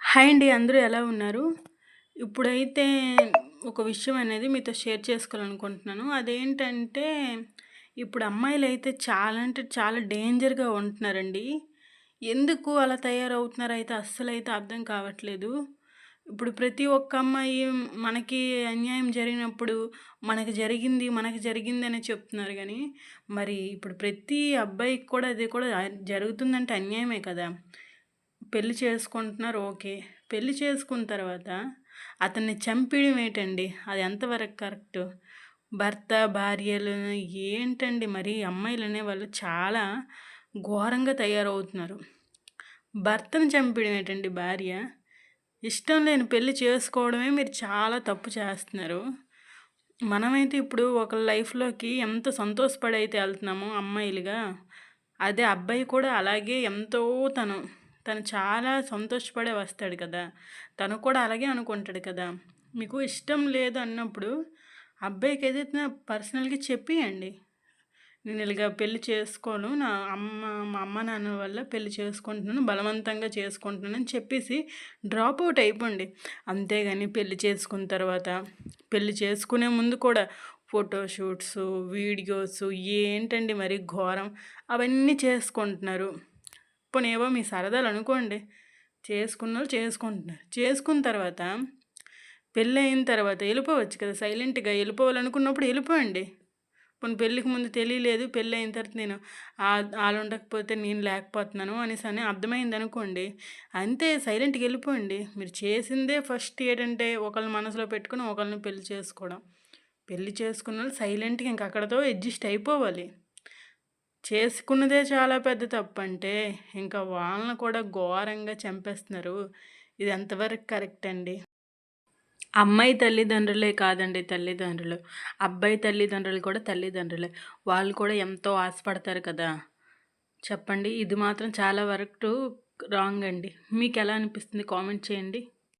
Hi అండి అందరూ ఎలా ఉన్నారు? ఇప్పుడైతే ఒక విషయం అనేది మీతో షేర్ చేసుకోవాలనుకుంటున్నాను. అదేంటంటే ఇప్పుడు అమ్మాయిలు అయితే చాలా అంటే చాలా డేంజర్గా ఉంటున్నారండి. ఎందుకు అలా తయారవుతున్నారు అయితే అస్సలు అయితే అర్థం కావట్లేదు. ఇప్పుడు ప్రతి ఒక్క అమ్మాయి మనకి అన్యాయం జరిగినప్పుడు మనకు జరిగింది మనకు జరిగింది అని చెప్తున్నారు కానీ మరి ఇప్పుడు ప్రతి అబ్బాయికి కూడా అది కూడా జరుగుతుందంటే అన్యాయమే కదా. పెళ్ళి చేసుకుంటున్నారు ఓకే. పెళ్ళి చేసుకున్న తర్వాత అతన్ని చంపేయడం ఏంటండి? అది ఎంతవరకు కరెక్ట్? భర్త భార్యలు ఏంటండి మరి? అమ్మాయిలు అనేవాళ్ళు చాలా ఘోరంగా తయారవుతున్నారు. భర్తను చంపేయడం ఏంటండి? భార్య? ఇష్టం లేని పెళ్ళి చేసుకోవడమే మీరు చాలా తప్పు చేస్తున్నారు. మనమైతే ఇప్పుడు ఒక లైఫ్లోకి ఎంత సంతోషపడి అయితే వెళ్తున్నామో అమ్మాయిలుగా అదే అబ్బాయి కూడా అలాగే ఎంతో తను తను చాలా సంతోషపడే వస్తాడు కదా. తను కూడా అలాగే అనుకుంటాడు కదా. మీకు ఇష్టం లేదు అన్నప్పుడు అబ్బాయికి ఏదైతే పర్సనల్గా చెప్పియండి. నేను ఇలాగ పెళ్ళి చేసుకోను నా అమ్మ మా అమ్మ నాన్న వల్ల పెళ్ళి చేసుకుంటున్నాను బలవంతంగా చేసుకుంటున్నాను అని చెప్పేసి డ్రాప్ అవుట్ అయిపోండి. అంతేగాని పెళ్ళి చేసుకున్న తర్వాత పెళ్ళి చేసుకునే ముందు కూడా ఫోటోషూట్స్ వీడియోస్ ఏంటండి మరి ఘోరం? అవన్నీ చేసుకుంటున్నారు. పోనేవో మీ సరదాలు అనుకోండి. చేసుకున్న వాళ్ళు చేసుకుంటున్నారు. చేసుకున్న తర్వాత పెళ్ళి అయిన తర్వాత వెళ్ళిపోవచ్చు కదా. సైలెంట్గా వెళ్ళిపోవాలనుకున్నప్పుడు వెళ్ళిపోండి. పోనీ పెళ్ళికి ముందు తెలియలేదు పెళ్ళి అయిన తర్వాత నేను వాళ్ళు ఉండకపోతే నేను లేకపోతున్నాను అనేసి అని అర్థమైంది అనుకోండి. అంతే సైలెంట్కి వెళ్ళిపోండి. మీరు చేసిందే ఫస్ట్ ఏంటంటే ఒకళ్ళని మనసులో పెట్టుకుని ఒకళ్ళని పెళ్ళి చేసుకోవడం. పెళ్ళి చేసుకున్న వాళ్ళు సైలెంట్గా ఇంక అక్కడతో అడ్జస్ట్ అయిపోవాలి. చేసుకున్నదే చాలా పెద్ద తప్పు అంటే ఇంకా వాళ్ళని కూడా ఘోరంగా చంపేస్తున్నారు. ఇది ఎంతవరకు కరెక్ట్ అండి? అమ్మాయి తల్లిదండ్రులే కాదండి తల్లిదండ్రులు. అబ్బాయి తల్లిదండ్రులు కూడా తల్లిదండ్రులే. వాళ్ళు కూడా ఎంతో ఆశపడతారు కదా? చెప్పండి. ఇది మాత్రం చాలా వరకు రాంగ్ అండి. మీకు ఎలా అనిపిస్తుంది? కామెంట్ చేయండి.